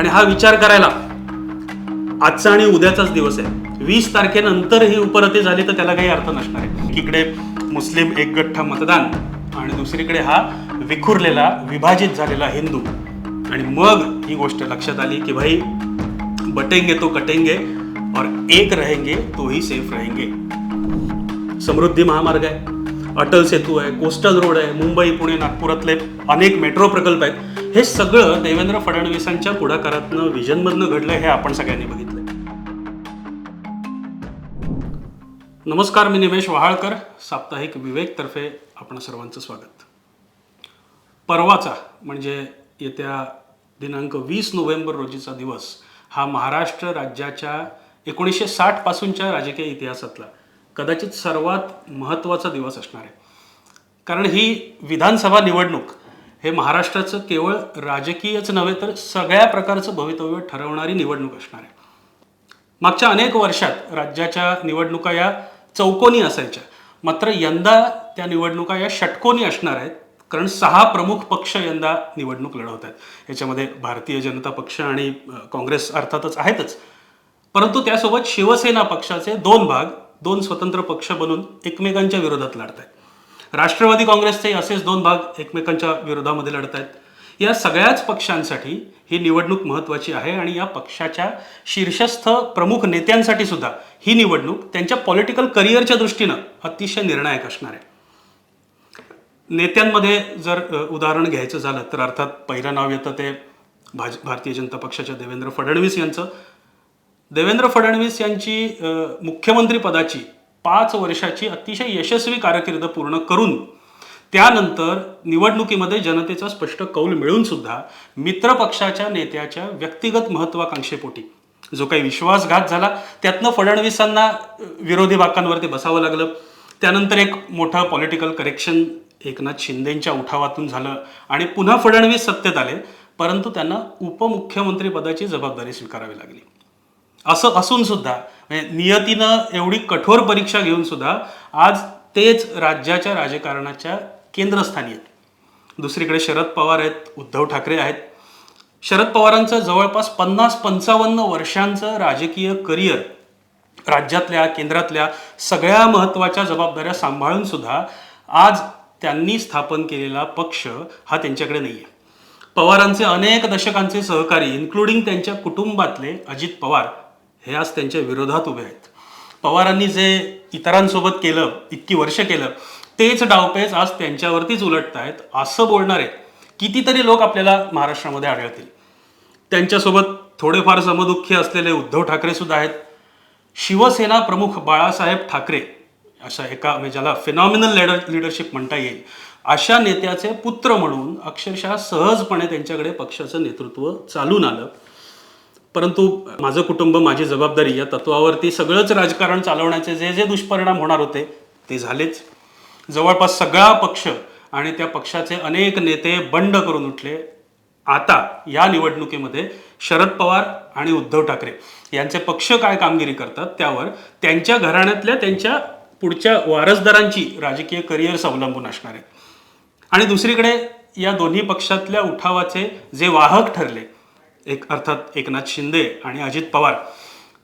आणि हा विचार करायला आजचा आणि उद्याचाच दिवस आहे. वीस तारखेनंतर ही उपरती झाली तर त्याला काही अर्थ नसणार आहे. एकीकडे मुस्लिम एकगठ्ठा मतदान आणि दुसरीकडे हा विखुरलेला विभाजित झालेला हिंदू. आणि मग ही गोष्ट लक्षात आली की भाई बटेंगे तो कटेंगे और एक रहेंगे तो ही सेफ रहेंगे. समृद्धी महामार्ग आहे. अटल सेतू आहे कोस्टल रोड आहे मुंबई पुणे नागपुरातले अनेक मेट्रो प्रकल्प आहेत. हे सगळं देवेंद्र फडणवीसांच्या पुढाकारातनं विजनमधनं घडलं हे आपण सगळ्यांनी बघितलं नमस्कार मी निमेश वहाळकर. साप्ताहिक विवेकतर्फे आपण सर्वांचं स्वागत. परवाचा म्हणजे येत्या दिनांक वीस नोव्हेंबर रोजीचा दिवस हा महाराष्ट्र राज्याच्या एकोणीसशे साठ पासूनच्या राजकीय इतिहासातला कदाचित सर्वात महत्त्वाचा दिवस असणार आहे. कारण ही विधानसभा निवडणूक हे महाराष्ट्राचं केवळ राजकीयच नव्हे तर सगळ्या प्रकारचं भवितव्य ठरवणारी निवडणूक असणार आहे. मागच्या अनेक वर्षात राज्याच्या निवडणुका या चौकोनी असायच्या. मात्र यंदा त्या निवडणुका या षटकोनी असणार आहेत कारण सहा प्रमुख पक्ष यंदा निवडणूक लढवत आहेत. याच्यामध्ये भारतीय जनता पक्ष आणि काँग्रेस अर्थातच आहेतच. परंतु त्यासोबत शिवसेना पक्षाचे दोन भाग दोन स्वतंत्र पक्ष बनून एकमेकांच्या विरोधात लढत आहेत राष्ट्रवादी काँग्रेसचे असेच दोन भाग एकमेकांच्या विरोधामध्ये लढत आहेत. या सगळ्याच पक्षांसाठी ही निवडणूक महत्त्वाची आहे आणि या पक्षाच्या शीर्षस्थ प्रमुख नेत्यांसाठी सुद्धा ही निवडणूक त्यांच्या पॉलिटिकल करिअरच्या दृष्टीनं अतिशय निर्णायक असणार आहे. नेत्यांमध्ये जर उदाहरण घ्यायचं झालं तर अर्थात पहिलं नाव येतं ते भाज भारतीय जनता पक्षाच्या देवेंद्र फडणवीस यांचं. देवेंद्र फडणवीस यांची मुख्यमंत्रीपदाची पाच वर्षाची अतिशय यशस्वी कारकीर्द पूर्ण करून त्यानंतर निवडणुकीमध्ये जनतेचा स्पष्ट कौल मिळून सुद्धा मित्रपक्षाच्या नेत्याच्या व्यक्तिगत महत्वाकांक्षेपोटी जो काही विश्वासघात झाला त्यातनं फडणवीसांना विरोधी बाकांवरती बसावं लागलं. त्यानंतर एक मोठं पॉलिटिकल करेक्शन एकनाथ शिंदेंच्या उठावातून झालं आणि पुन्हा फडणवीस सत्तेत आले परंतु त्यांना उपमुख्यमंत्री पदाची जबाबदारी स्वीकारावी लागली. असं असून सुद्धा म्हणजे नियतीनं एवढी कठोर परीक्षा घेऊन सुद्धा आज तेच राज्याच्या राजकारणाच्या केंद्रस्थानी आहेत. दुसरीकडे शरद पवार आहेत उद्धव ठाकरे आहेत. शरद पवारांचं जवळपास पन्नास पंचावन्न वर्षांचं राजकीय करिअर राज्यातल्या केंद्रातल्या सगळ्या महत्त्वाच्या जबाबदाऱ्या सांभाळून सुद्धा आज त्यांनी स्थापन केलेला पक्ष हा त्यांच्याकडे नाही आहे पवारांचे अनेक दशकांचे सहकारी इन्क्लुडिंग त्यांच्या कुटुंबातले अजित पवार हे आज त्यांच्या विरोधात उभे आहेत. पवारांनी जे इतरांसोबत केलं इतकी वर्ष केलं तेच डावपेच आज त्यांच्यावरतीच उलटत आहेत असं बोलणारे कितीतरी लोक आपल्याला महाराष्ट्रामध्ये आढळतील. त्यांच्यासोबत थोडेफार समदुःखी असलेले उद्धव ठाकरे सुद्धा आहेत. शिवसेना प्रमुख बाळासाहेब ठाकरे अशा एका म्हणजे ज्याला फिनॉमिनल लिडर लिडरशिप म्हणता येईल. अशा नेत्याचे पुत्र म्हणून अक्षरशः सहजपणे त्यांच्याकडे पक्षाचं नेतृत्व चालून आलं. परंतु माझं कुटुंब माझी जबाबदारी या तत्वावरती सगळंच राजकारण चालवण्याचे जे जे दुष्परिणाम होणार होते ते झालेच. जवळपास सगळा पक्ष आणि त्या पक्षाचे अनेक नेते बंड करून उठले. आता या निवडणुकीमध्ये शरद पवार आणि उद्धव ठाकरे यांचे पक्ष काय कामगिरी करतात त्यावर त्यांच्या घराण्यातल्या त्यांच्या पुढच्या वारसदारांची राजकीय करिअर्स अवलंबून असणार आहेत आणि दुसरीकडे या दोन्ही पक्षातल्या उठावाचे जे वाहक ठरले एक अर्थात एकनाथ शिंदे आणि अजित पवार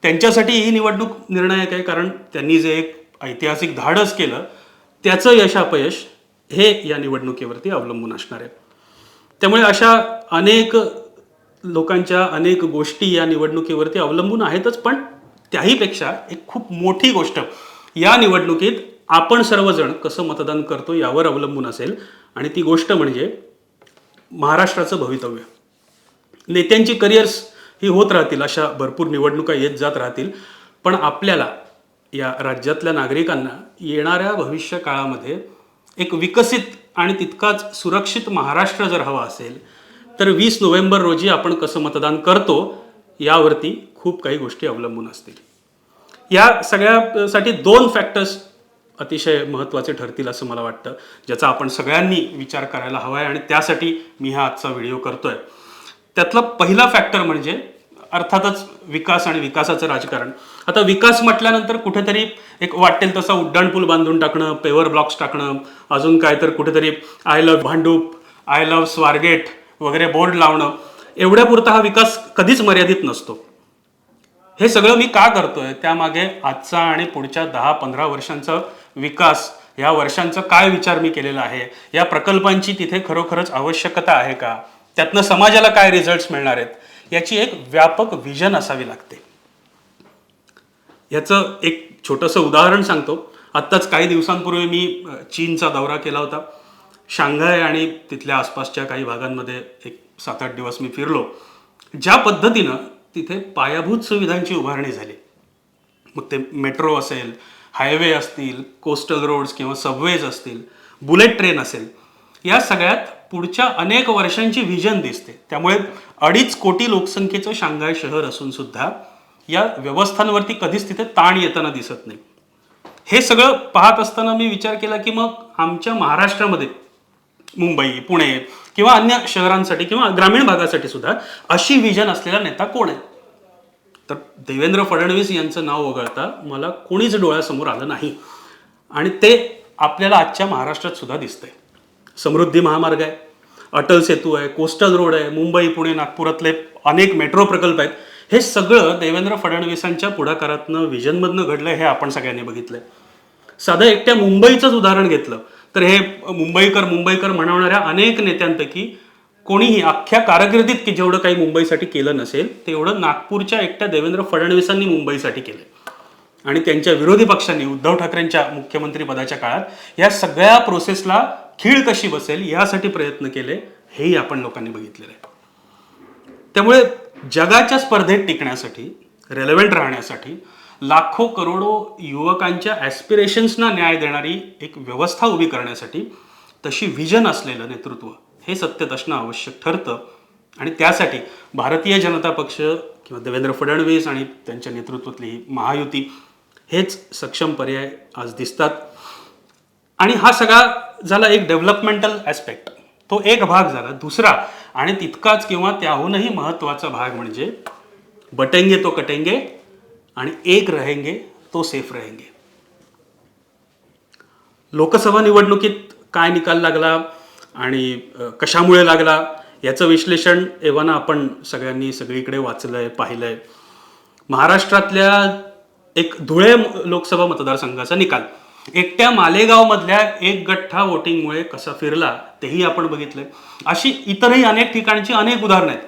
त्यांच्यासाठी ही निवडणूक निर्णायक आहे कारण त्यांनी जे एक ऐतिहासिक धाडस केलं त्याचं यश अपयश हे या निवडणुकीवरती अवलंबून असणार आहे. त्यामुळे अशा अनेक लोकांच्या अनेक गोष्टी या निवडणुकीवरती अवलंबून आहेतच पण त्याहीपेक्षा एक खूप मोठी गोष्ट या निवडणुकीत आपण सर्वजण कसं मतदान करतो यावर अवलंबून असेल आणि ती गोष्ट म्हणजे महाराष्ट्राचं भवितव्य. नेत्यांची करिअर्स ही होत राहतील अशा भरपूर निवडणुका येत जात राहतील. पण आपल्याला या राज्यातल्या नागरिकांना येणाऱ्या भविष्य काळामध्ये एक विकसित आणि तितकाच सुरक्षित महाराष्ट्र जर हवा असेल तर वीस नोव्हेंबर रोजी आपण कसं मतदान करतो यावरती खूप काही गोष्टी अवलंबून असतील. या सगळ्यासाठी दोन फॅक्टर्स अतिशय महत्त्वाचे ठरतील असं मला वाटतं ज्याचा आपण सगळ्यांनी विचार करायला हवा आहे आणि त्यासाठी मी हा आजचा व्हिडिओ करतोय. त्यातला पहिला फॅक्टर म्हणजे अर्थातच विकास आणि विकासाचं राजकारण. आता विकास म्हटल्यानंतर कुठेतरी एक वाटेल तसा उड्डाणपूल बांधून टाकणं पेवर ब्लॉक्स टाकणं अजून काय तर कुठेतरी I love Bhandup I love Swargate वगैरे बोर्ड लावणं एवढ्यापुरता हा विकास कधीच मर्यादित नसतो. हे सगळं मी का करतोय? त्यामागे आजचा आणि पुढच्या दहा पंधरा वर्षांचा विकास या वर्षांचा काय विचार मी केलेला आहे? या प्रकल्पांची तिथे खरोखरच आवश्यकता आहे का? त्यातनं समाजाला काय रिझल्ट मिळणार आहेत याची एक व्यापक विजन असावी लागते. याचं एक छोटंसं उदाहरण सांगतो. आत्ताच काही दिवसांपूर्वी मी चीनचा दौरा केला होता. शांघाय आणि तिथल्या आसपासच्या काही भागांमध्ये एक सात आठ दिवस मी फिरलो. ज्या पद्धतीनं तिथे पायाभूत सुविधांची उभारणी झाली. मग ते मेट्रो असेल हायवे असतील कोस्टल रोड्स किंवा सबवेज असतील बुलेट ट्रेन असेल या सगळ्यात पुढच्या अनेक वर्षांची व्हिजन दिसते. त्यामुळे अडीच कोटी लोकसंख्येचं शांघाय शहर असून सुद्धा या व्यवस्थांवरती कधीच तिथे ताण येताना दिसत नाही. हे सगळं पाहत असताना मी विचार केला की मग आमच्या महाराष्ट्रामध्ये मुंबई पुणे किंवा अन्य शहरांसाठी किंवा ग्रामीण भागासाठी सुद्धा अशी विजन असलेला नेता कोण आहे? तर देवेंद्र फडणवीस यांचं नाव वगळता मला कोणीच डोळ्यासमोर आलं नाही. आणि ते आपल्याला आजच्या महाराष्ट्रात सुद्धा दिसतंय. समृद्धी महामार्ग आहे अटल सेतू आहे कोस्टल रोड आहे मुंबई पुणे नागपुरातले अनेक मेट्रो प्रकल्प आहेत. हे सगळं देवेंद्र फडणवीसांच्या पुढाकारातनं विजनमधनं घडलं हे आपण सगळ्यांनी बघितलंय. साधं एकट्या मुंबईचंच उदाहरण घेतलं तर हे मुंबईकर मुंबईकर म्हणवणाऱ्या अनेक नेत्यांपैकी कोणीही अख्ख्या कारकिर्दीत की जेवढं काही मुंबईसाठी केलं नसेल तेवढं नागपूरच्या एकट्या देवेंद्र फडणवीसांनी मुंबईसाठी केलं आणि त्यांच्या विरोधी पक्षांनी उद्धव ठाकरेंच्या मुख्यमंत्री पदाच्या काळात या सगळ्या प्रोसेसला खीळ कशी बसेल यासाठी प्रयत्न केले हेही आपण लोकांनी बघितलेलं आहे. त्यामुळे जगाच्या स्पर्धेत टिकण्यासाठी रेलेव्हंट राहण्यासाठी लाखो करोडो युवकांच्या ॲस्पिरेशन्सना न्याय देणारी एक व्यवस्था उभी करण्यासाठी तशी विजन असलेलं नेतृत्व हे सत्यत असणं आवश्यक ठरतं. आणि त्यासाठी भारतीय जनता पक्ष किंवा देवेंद्र फडणवीस आणि त्यांच्या नेतृत्वातली महायुती हेच सक्षम पर्याय आज दिसतात. आणि हा सगळा झाला एक डेव्हलपमेंटल ॲस्पेक्ट तो एक भाग झाला. दुसरा आणि तितकाच किंवा त्याहूनही महत्त्वाचा भाग म्हणजे बटेंगे तो कटेंगे आणि एक रहेंगे तो सेफ रहेंगे. लोकसभा निवडणुकीत काय निकाल लागला आणि कशामुळे लागला याचं विश्लेषण एव्हाना आपण सगळ्यांनी सगळीकडे वाचलंय पाहिलंय. महाराष्ट्रातल्या एक धुळे लोकसभा मतदारसंघाचा निकाल. एकट्या मालेगावमधल्या एक गठ्ठा वोटिंगमुळे कसा फिरला तेही आपण बघितलंय. अशी इतरही अनेक ठिकाणची अनेक उदाहरणं आहेत.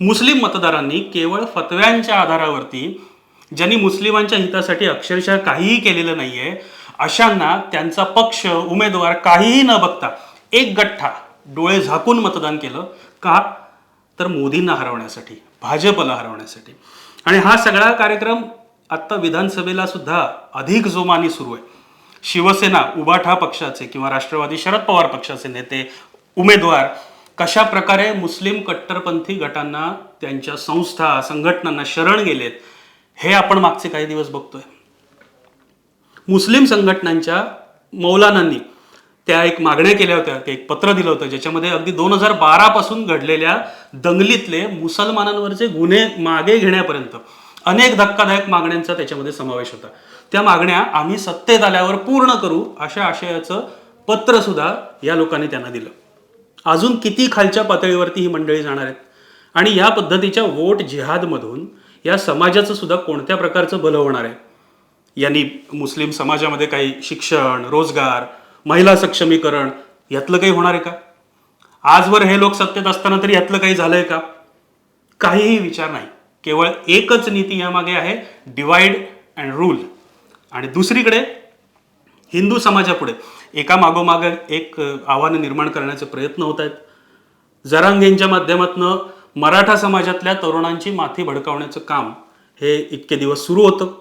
मुस्लिम मतदारांनी केवळ फतव्यांच्या आधारावरती ज्यांनी मुस्लिमांच्या हितासाठी अक्षरशः काहीही केलेलं नाहीये अशांना त्यांचा पक्ष उमेदवार काहीही न बघता एक गठ्ठा डोळे झाकून मतदान केलं. का? तर मोदींना हरवण्यासाठी भाजपला हरवण्यासाठी. आणि हा सगळा कार्यक्रम आत्ता विधानसभेला सुद्धा अधिक जोमाने सुरू आहे. शिवसेना उबाठा पक्षाचे किंवा राष्ट्रवादी शरद पवार पक्षाचे नेते उमेदवार कशा प्रकारे मुस्लिम कट्टरपंथी गटांना त्यांच्या संस्था संघटनांना शरण गेलेत हे आपण मागचे काही दिवस बघतोय. मुस्लिम संघटनांच्या मौलानांनी त्या एक मागण्या केल्या होत्या ते एक पत्र दिलं होतं ज्याच्यामध्ये अगदी दोन हजार बारा पासून घडलेल्या दंगलीतले मुसलमानांवरचे गुन्हे मागे घेण्यापर्यंत अनेक धक्कादायक मागण्यांचा त्याच्यामध्ये समावेश होता. त्या मागण्या आम्ही सत्तेत आल्यावर पूर्ण करू अशा आशयाचं पत्र सुद्धा या लोकांनी त्यांना दिलं. अजून किती खालच्या पातळीवरती ही मंडळी जाणार आहेत? आणि या पद्धतीच्या वोट जिहादमधून या समाजाचं सुद्धा कोणत्या प्रकारचं भलं होणार आहे? यांनी मुस्लिम समाजामध्ये काही शिक्षण रोजगार महिला सक्षमीकरण यातलं काही होणार आहे का? आजवर हे लोक सत्तेत असताना तरी यातलं काही झालंय का? काहीही विचार नाही. केवळ एकच नीती यामागे आहे डिवाइड अँड रूल आणि दुसरीकडे हिंदू समाजापुढे एका मागोमाग एक आव्हानं निर्माण करण्याचे प्रयत्न होत आहेत. जरांगेंच्या माध्यमातून मराठा समाजातल्या तरुणांची माथी भडकावण्याचं काम हे इतके दिवस सुरू होतं.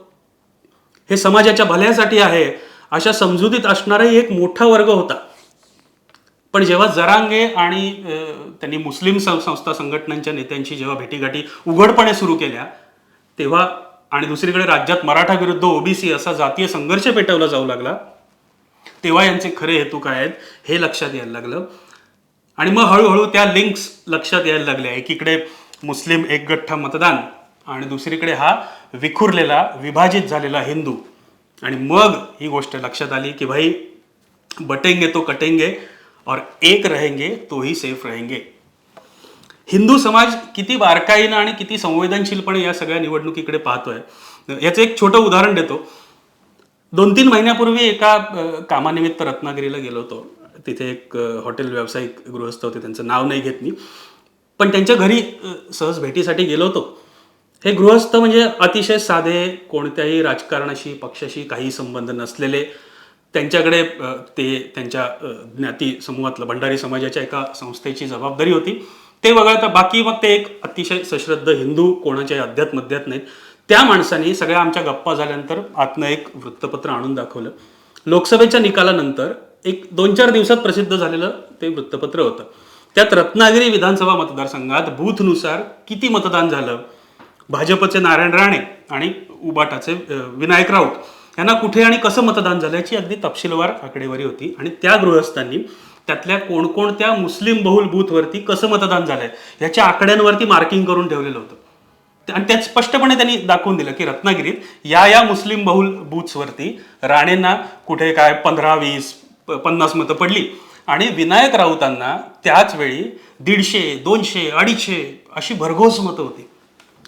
हे समाजाच्या भल्यासाठी आहे अशा समजुतीत असणाराही एक मोठा वर्ग होता. पण जेव्हा जरांगे आणि त्यांनी मुस्लिम सं- संस्था संघटनांच्या नेत्यांची जेव्हा भेटीगाठी उघडपणे सुरू केल्या तेव्हा आणि दुसरीकडे राज्यात मराठा विरुद्ध ओबीसी असा जातीय संघर्ष पेटवला जाऊ लागला तेव्हा यांचे खरे हेतू काय आहेत हे लक्षात यायला लागलं. आणि मग हळूहळू त्या लिंक्स लक्षात यायला लागल्या. एकीकडे मुस्लिम एकगठ्ठा मतदान आणि दुसरीकडे हा विखुरलेला विभाजित झालेला हिंदू. आणि मग ही गोष्ट लक्षात आली की भाई बटेंगे तो कटेंगे और एक रहेंगे तो ही सेफ रहेंगे. हिंदू समाज किती बारकाईनं आणि किती संवेदनशीलपणे या सगळ्या निवडणुकीकडे पाहतोय. याचं एक छोटं उदाहरण देतो. दोन तीन महिन्यापूर्वी एका कामानिमित्त रत्नागिरीला गेलो होतो. तिथे एक हॉटेल व्यावसायिक गृहस्थ होते. त्यांचं नाव नाही घेत मी. पण त्यांच्या घरी सहज भेटीसाठी गेलो होतो. हे गृहस्थ म्हणजे अतिशय साधे कोणत्याही राजकारणाशी पक्षाशी काही संबंध नसलेले. त्यांच्याकडे ते त्यांच्या ज्ञाती समूहातलं भंडारी समाजाच्या एका संस्थेची जबाबदारी होती. ते वगळता बाकी मग ते एक अतिशय सश्रद्ध हिंदू कोणाच्याही अध्यात मध्यात नाहीत. त्या माणसाने सगळ्या आमच्या गप्पा झाल्यानंतर आतनं एक वृत्तपत्र आणून दाखवलं. लोकसभेच्या निकालानंतर एक दोन चार दिवसात प्रसिद्ध झालेलं ते वृत्तपत्र होतं. त्यात रत्नागिरी विधानसभा मतदारसंघात बूथनुसार किती मतदान झालं? भाजपचे नारायण राणे आणि उबाटाचे विनायक राऊत. यांना कुठे आणि कसं मतदान झालं याची अगदी तपशीलवार आकडेवारी होती. आणि त्या गृहस्थांनी त्यातल्या कोणकोणत्या मुस्लिम बहुल बूथवरती कसं मतदान झालंय याच्या आकड्यांवरती मार्किंग करून ठेवलेलं होतं. आणि त्यात स्पष्टपणे त्यांनी दाखवून दिलं की रत्नागिरीत या या मुस्लिम बहुल बूथ्सवरती राणेंना कुठे काय पंधरा वीस पन्नास मतं पडली. आणि विनायक राऊतांना त्याच वेळी दीडशे दोनशे अडीचशे अशी भरघोस मतं होती.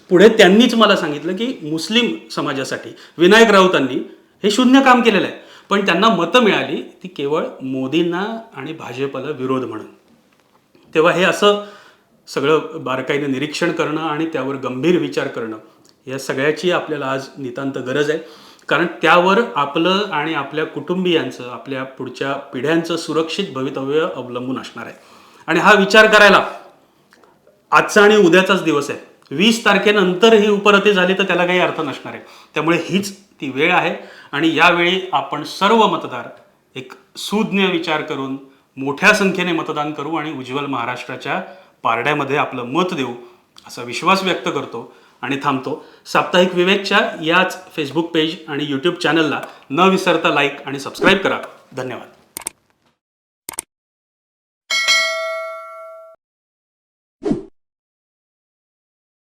पुढे त्यांनीच मला सांगितलं की मुस्लिम समाजासाठी विनायक राऊतांनी हे शून्य काम केलेलं आहे. पण त्यांना मतं मिळाली ती केवळ मोदींना आणि भाजपला विरोध म्हणून. तेव्हा हे असं सगळं बारकाईनं निरीक्षण करणं आणि त्यावर गंभीर विचार करणं या सगळ्याची आपल्याला आज नितांत गरज आहे. कारण त्यावर आपलं आणि आपल्या कुटुंबियांचं आपल्या पुढच्या पिढ्यांचं सुरक्षित भवितव्य अवलंबून असणार आहे. आणि हा विचार करायला आजचा आणि उद्याचाच दिवस आहे. वीस तारखेनंतर ही उपरती झाली तर त्याला काही अर्थ नसणार आहे. त्यामुळे हीच ती वेळ आहे. आणि यावेळी आपण सर्व मतदार एक सुज्ञ विचार करून मोठ्या संख्येने मतदान करू आणि उज्ज्वल महाराष्ट्राच्या पारड्यामध्ये आपलं मत देऊ असा विश्वास व्यक्त करतो. आणि थांबतो. साप्ताहिक विवेकच्या याच फेसबुक पेज आणि यूट्यूब चॅनलला न विसरता लाईक आणि सबस्क्राईब करा. धन्यवाद.